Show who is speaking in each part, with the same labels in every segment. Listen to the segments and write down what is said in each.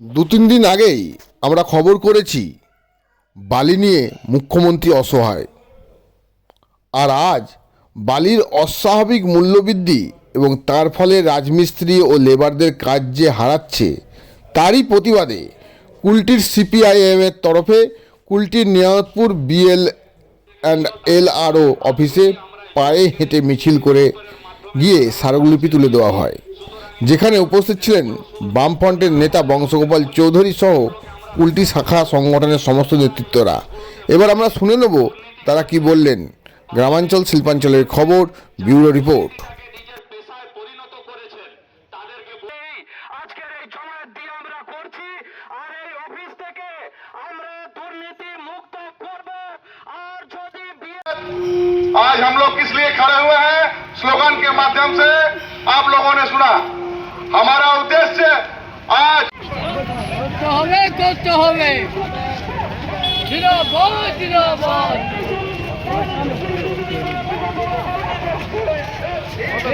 Speaker 1: দু তিন দিন আগেই আমরা খবর করেছি বালি নিয়ে মুখ্যমন্ত্রী অসহায়। আর আজ বালির অস্বাভাবিক মূল্যবৃদ্ধি এবং তার ফলে রাজমিস্ত্রি ও লেবারদের কাজ যে হারাচ্ছে, তারই প্রতিবাদে কুলটির সিপিআইএমের তরফে কুলটির Niamatpur BL and L LRO অফিসে পায়ে হেঁটে মিছিল করে গিয়ে স্মারকলিপি তুলে দেওয়া হয়। যেখানে উপস্থিত ছিলেন বামফ্রন্টের নেতা বংশগোপাল চৌধুরী সহ কুলটি শাখা সংগঠনের সমস্ত নেতৃত্বরা এবার আমরা শুনে নেব তারা কি বললেন গ্রামাঞ্চল শিল্পাঞ্চলের খবর ব্যুরো রিপোর্ট
Speaker 2: পেশায় পরিণত করেছেন তাদেরকে বলেই আজকের এই জমায়েত দিয়ে আমরা করছি আর এই অফিস থেকে আমরা দুর্নীতি মুক্ত করব আর যদি বিয়ে
Speaker 3: आज हम लोग किस लिए खड़े हुए हैं स्लोगन के माध्यम से आप लोगों ने सुना हमारा उद्देश्य आज
Speaker 4: করতে হবে করতে হবে জিরাবাদ জিরাবাদ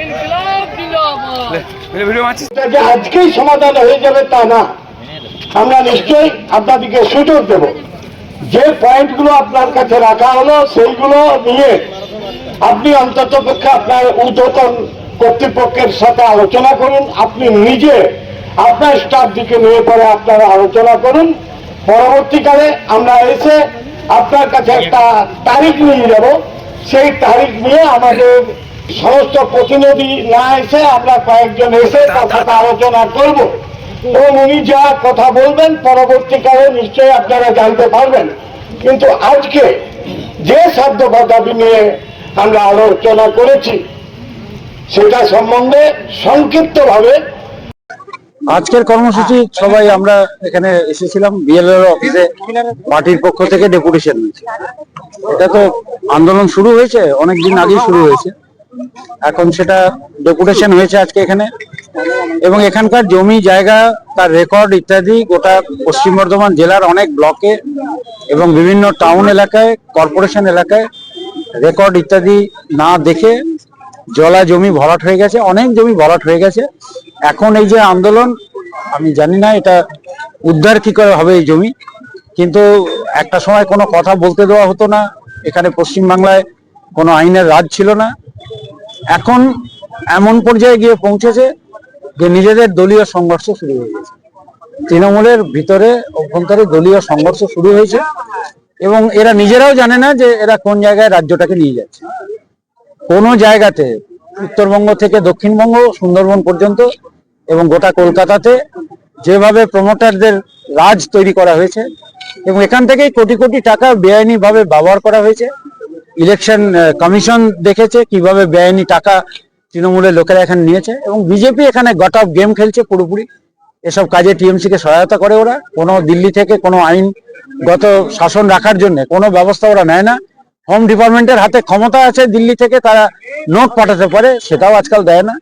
Speaker 4: ইনকলাব জিন্দাবাদ
Speaker 5: যে আজকেই সমাধান হয়ে যাবে তা না আমরা নিশ্চয়ই আপনাদেরকে সুযোগ দেব যে পয়েন্টগুলো আপনার কাছে রাখা হলো সেইগুলো নিয়ে আপনি অন্তত পক্ষে আপনার ঊর্ধ্বতন কর্তৃপক্ষের সাথে আলোচনা করুন। আপনি নিজে আপনার স্টাফ দিকে নিয়ে পরে আপনারা আলোচনা করুন। পরবর্তীকালে আমরা এসে আপনার কাছে একটা তারিখ নিয়ে যাব। সেই তারিখ নিয়ে আমাদের সমস্ত প্রতিনিধি না এসে আমরা কয়েকজন এসে তার সাথে আলোচনা করব। এবং উনি যা কথা বলবেন, পরবর্তীকালে নিশ্চয়ই আপনারা জানতে পারবেন। কিন্তু আজকে যে সাধ্য দাবি নিয়ে আমরা আলোচনা করেছি সেটা সম্বন্ধে সংক্ষিপ্তভাবে
Speaker 6: আজকের কর্মসূচি সবাই আমরা এখানে এসেছিলাম বিএলআর অফিসে পার্টির পক্ষ থেকে ডেপুটেশন এটা তো আন্দোলন শুরু হয়েছে অনেক দিন আগেই শুরু হয়েছে। এখন সেটা ডেপুটেশন হয়েছে আজকে এখানে। এবং এখানকার জমি, জায়গা, তার রেকর্ড ইত্যাদি গোটা পশ্চিম বর্ধমান জেলার অনেক ব্লকে এবং বিভিন্ন টাউন এলাকায় কর্পোরেশন এলাকায় রেকর্ড ইত্যাদি না দেখে জলা জমি ভরাট হয়ে গেছে, অনেক জমি ভরাট হয়ে গেছে। এখন এই যে আন্দোলন, আমি জানি না এটা উদ্ধার কি করে হবে এই জমি, কিন্তু একটা সময় কোনো কথা বলতে দেওয়া হতো না, এখানে পশ্চিম বাংলায় কোনো আইনের রাজ ছিল না। এখন এমন পর্যায়ে গিয়ে পৌঁছেছে যে নিজেদের দলীয় সংঘর্ষ শুরু হয়ে গেছে। তৃণমূলের ভিতরে অভ্যন্তরে দলীয় সংঘর্ষ শুরু হয়েছে এবং এরা নিজেরাও জানে না যে এরা কোন জায়গায় রাজ্যটাকে নিয়ে যাচ্ছে। কোনো জায়গাতে, উত্তরবঙ্গ থেকে দক্ষিণবঙ্গ, সুন্দরবন পর্যন্ত এবং গোটা কলকাতাতে যেভাবে প্রমোটারদের রাজ তৈরি করা হয়েছে এবং এখান থেকেই কোটি কোটি টাকা বেআইনি ভাবে ব্যবহার করা হয়েছে। ইলেকশন কমিশন দেখেছে কীভাবে বেআইনি টাকা তৃণমূলের লোকেরা এখানে নিয়েছে এবং বিজেপি এখানে গট অফ গেম খেলছে পুরোপুরি। এসব কাজে টিএমসি কে সহায়তা করে ওরা। কোনো দিল্লি থেকে কোনো আইনগত শাসন রাখার জন্য কোনো ব্যবস্থা ওরা নেয় না। হোম ডিপার্টমেন্টের হাতে ক্ষমতা আছে দিল্লি থেকে তারা নোট পাঠাতে পারে, সেটাও আজকাল দেয় না।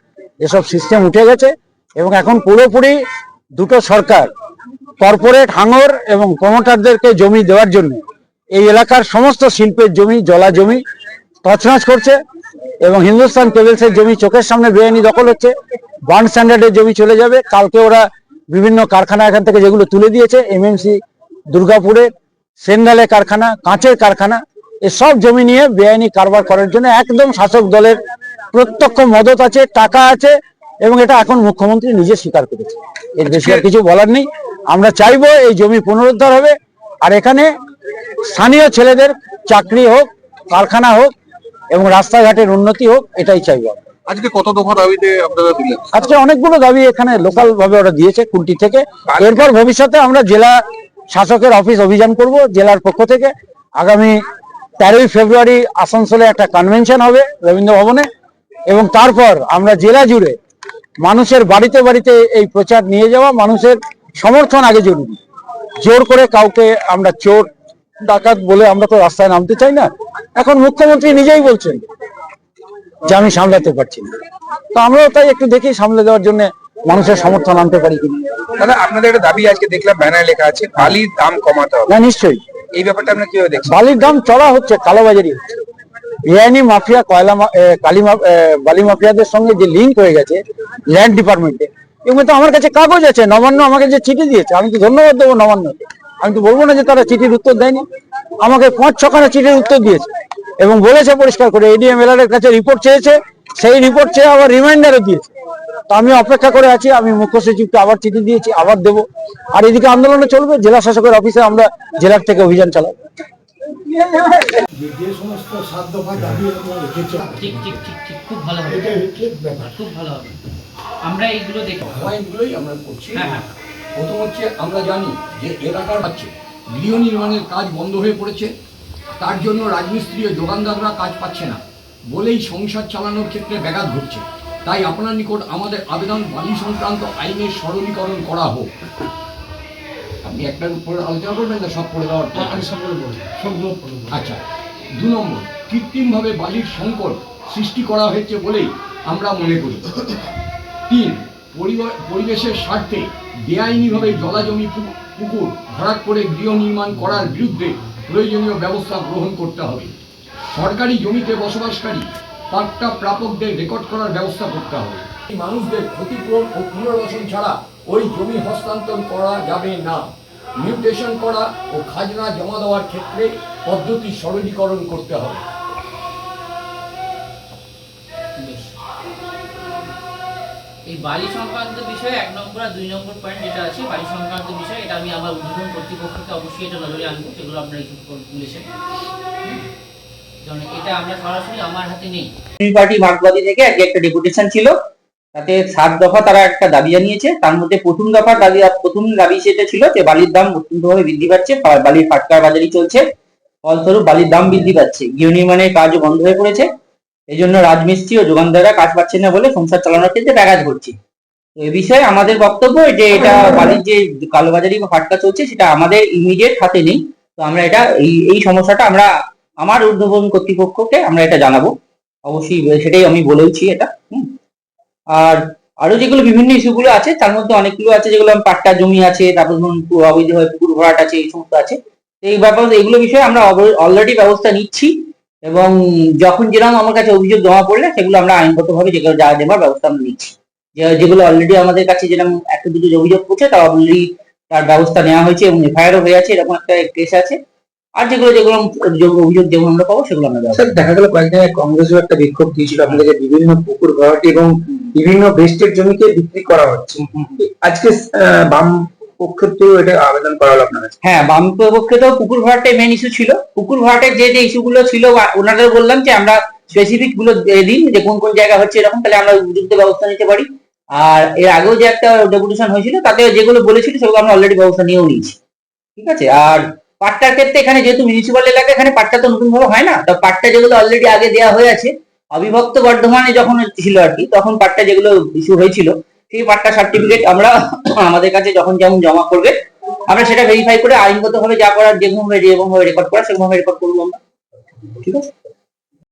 Speaker 6: এসব সিস্টেম উঠে গেছে এবং এখন পুরোপুরি দুটো সরকার কর্পোরেট হাঙর এবং প্রমোটারদেরকে জমি দেওয়ার জন্য এই এলাকার সমস্ত শিল্পের জমি, জলা জমি তছনছ করছে এবং হিন্দুস্তান কেবলসের জমি চোখের সামনে বেআইনি দখল হচ্ছে। বার্ন স্ট্যান্ডার্ডের জমি চলে যাবে। কালকে ওরা বিভিন্ন কারখানা এখান থেকে যেগুলো তুলে দিয়েছে এমএমসি দুর্গাপুরের সেন্ডালে কারখানা, কাঁচের কারখানা এসব জমি নিয়ে বেআইনি কারবার করার জন্য একদম শাসক দলের প্রত্যক্ষ মদত আছে টাকা আছে এবং এটা এখন মুখ্যমন্ত্রী নিজে স্বীকার করেছে। এর বেশি আর কিছু বলার নেই। আমরা চাইব এই জমি পুনরুদ্ধার হবে আর এখানে স্থানীয় ছেলেদের চাকরি হোক কারখানা হোক এবং রাস্তাঘাটের উন্নতি হোক এটাই চাইব আমরা।
Speaker 3: আজকে কত দফা দাবিতে আপনারা দিলেন?
Speaker 6: আজকে অনেকগুলো দাবি এখানে লোকাল ভাবে ওরা দিয়েছে কুলটি থেকে। এরপর ভবিষ্যতে আমরা জেলা শাসকের অফিস অভিযান করব জেলার পক্ষ থেকে। আগামী তেরোই ফেব্রুয়ারি আসানসোলে একটা কনভেনশন হবে রবীন্দ্র ভবনে এবং তারপর আমরা জেলা জুড়ে মানুষের বাড়িতে বাড়িতে এই প্রচার নিয়ে যাওয়া মানুষের সমর্থন আগে জরুরি। জোর করে কাউকে আমরা চোর ডাকাত বলে আমরা তো রাস্তায় নামতে চাই না। এখন মুখ্যমন্ত্রী নিজেই বলছেন যে আমি সামলাতে পারছি না। তো আমরাও তাই একটু দেখি সামলে দেওয়ার জন্য মানুষের সমর্থন আনতে পারি কিনা।
Speaker 7: দাদা আপনাদের একটা দাবি আজকে দেখলাম ব্যানার লেখা আছে বালির দাম কমাতে হবে।
Speaker 6: না নিশ্চয়ই।
Speaker 7: এই ব্যাপারটা আপনারা কীভাবে দেখছেন
Speaker 6: বালির দাম চড়া হচ্ছে কালোবাজারি। বেআইনি মাফিয়া, কয়লা কালি বালি মাফিয়াদের সঙ্গে যে লিঙ্ক হয়ে গেছে ল্যান্ড ডিপার্টমেন্টে এবং তো আমার কাছে কাগজ আছে, নবান্ন আমাকে যে চিঠি দিয়েছে, আমি তো ধন্যবাদ দেবো নবান্নকে। আমি তো বলব না যে তারা চিঠির উত্তর দেয়নি। আমাকে পাঁচ ছখানা চিঠির উত্তর দিয়েছে এবং বলেছে পরিষ্কার করে এডিএম এল এর কাছে রিপোর্ট চেয়েছে, সেই রিপোর্ট চেয়ে আবার রিমাইন্ডারও দিয়েছে। তো আমি অপেক্ষা করে আছি আমি মুখ্য সচিবকে আবার চিঠি দিয়েছি আবার দেবো। আর এদিকে আন্দোলনে চলবে জেলা শাসকের অফিসে আমরা জেলার থেকে অভিযান চালাবো।
Speaker 5: যে সমস্ত সাত দফা দাবি আমরা
Speaker 8: ঠিক ঠিক ঠিক ঠিক খুব ভালো হবে।
Speaker 5: এটাই হচ্ছে ব্যাপার।
Speaker 8: খুব ভালো হবে। আমরা এইগুলো দেখব।
Speaker 9: পয়েন্টগুলোই আমরা করছি।
Speaker 8: হ্যাঁ হ্যাঁ।
Speaker 9: প্রথম হচ্ছে আমরা জানি যে এলাকার পাচ্ছে গৃহ নির্মাণের কাজ বন্ধ হয়ে পড়েছে। তার জন্য রাজমিস্ত্রি ও যোগানদাররা কাজ পাচ্ছে না। বলেই সংসার চালানোর ক্ষেত্রে ব্যাঘাত ঘটছে। তাই আপনার নিকট আমাদের আবেদন বালি সংক্রান্ত আইনের সরলীকরণ করা হোক। আপনি একটার উপর আলোচনা করবেন না সব করে দেওয়ার পর? আচ্ছা দু নম্বর কৃত্রিমভাবে বালির সংকট সৃষ্টি করা হয়েছে বলেই আমরা মনে করি। তিন পরিবেশের স্বার্থে বেআইনিভাবে জলাজমি পুকুর ভরাট করে গৃহ নির্মাণ করার বিরুদ্ধে প্রয়োজনীয় ব্যবস্থা গ্রহণ করতে হবে। সরকারি জমিতে বসবাসকারী পাট্টা প্রাপকদের রেকর্ড করার ব্যবস্থা করতে হবে। এই মানুষদের ক্ষতিপূরণ ও পুনর্বাসন ছাড়া ওই জমি হস্তান্তর করা যাবে না। মিউটেশন করা ও খাজনা জমা দেওয়ার ক্ষেত্রে পদ্ধতি সরলীকরণ করতে হবে।
Speaker 8: এই বালি সংক্রান্ত বিষয়ে এক নম্বর আর দুই নম্বর পয়েন্ট যেটা আছে বালি সংক্রান্ত বিষয় এটা আমি আমার উদ্বোধন কর্তৃপক্ষকে অবশ্যই এটা নজরে আনব যেগুলো আপনারা তুলেছেন
Speaker 10: দাবি জানিয়েছে। তার মধ্যে বালির দাম বালির ফাটকার ফলস্বরূপ বালির দাম বৃদ্ধি পাচ্ছে। নির্মাণের কাজও বন্ধ হয়ে পড়েছে। এই জন্য রাজমিস্ত্রি ও যোগানদাররা কাজ পাচ্ছে না বলে সংসার চালানোর ক্ষেত্রে ব্যাঘাত ঘটছে। তো এ বিষয়ে আমাদের বক্তব্য যে এটা বালির যে কালোবাজারি বা ফাটকা চলছে, সেটা আমাদের ইমিডিয়েট হাতে নেই। তো আমরা এটা এই এই সমস্যাটা আমরা আমার ঊর্ধ্বতন কর্তৃপক্ষকে আমরা এটা জানাব। অবশ্যই সেটাই আমি বলেওছি এটা। আর আরও যেগুলো বিভিন্ন ইস্যুগুলো আছে, তার মধ্যে অনেকগুলো আছে যেগুলো পাট্টা জমি আছে, তারপর ধরুন অবৈধভাবে পুকুর ভরাট আছে, এই সমস্ত আছে। তো এই ব্যাপার এগুলো বিষয়ে আমরা অলরেডি ব্যবস্থা নিচ্ছি এবং যখন যেরকম আমার কাছে অভিযোগ জমা পড়লে, সেগুলো আমরা আইনগতভাবে যেগুলো যা দেবার ব্যবস্থা আমরা নিচ্ছি। যেগুলো অলরেডি আমাদের কাছে যেরকম একটা দুটো অভিযোগ করছে তার অলরেডি তার ব্যবস্থা নেওয়া হয়েছে এবং এফআইআরও হয়ে আছে, এরকম একটা কেস আছে। আর যেগুলো যেগুলো অভিযোগ যেগুলো আমরা পাবো সেগুলো আমরা
Speaker 7: স্যার দেখা গেল কয়েকদিন আগে কংগ্রেসও একটা বিক্ষোভ দিয়েছিল আপনাদেরকে বিভিন্ন পুকুর ভরাটি এবং বিভিন্ন বেস্টের জমিকে বিক্রি করা হচ্ছে। আজকে বাম পক্ষের তো এটা আবেদন করা হলো আপনার
Speaker 10: হ্যাঁ বাম পক্ষে তো পুকুর ভরাটের মেন ইস্যু ছিল। পুকুর ভরাটের যে যে ইস্যুগুলো ছিল ওনাদের বললাম যে আমরা স্পেসিফিকগুলো দিন যে কোন কোন জায়গা হচ্ছে এরকম তাহলে আমরা উপযুক্ত ব্যবস্থা নিতে পারি। আর এর আগেও যে একটা ডেপুটেশন হয়েছিল তাতে যেগুলো বলেছিল সেগুলো আমরা অলরেডি ব্যবস্থা নিয়েও নিয়েছি। ঠিক আছে? আর পাট্টার ক্ষেত্রে এখানে যেহেতু মিউনিসিপাল এলাকা, এখানে পাট্টা তো নতুন ভাবে হয় না। তো পাট্টা যেগুলো অলরেডি আগে দেওয়া হয়ে আছে, অবিভক্ত বর্ধমানে যখন ছিল আর কি, তখন পাট্টা যেগুলো ইস্যু হয়েছিল, সেই পাট্টা সার্টিফিকেট আমরা আমাদের কাছে যখন যেমন জমা করবে, আমরা সেটা ভেরিফাই করে আইনগত ভাবে যা করার যেরকম যেরকম ভাবে রেকর্ড করা সেরকম ভাবে রেকর্ড করব আমরা। ঠিক আছে?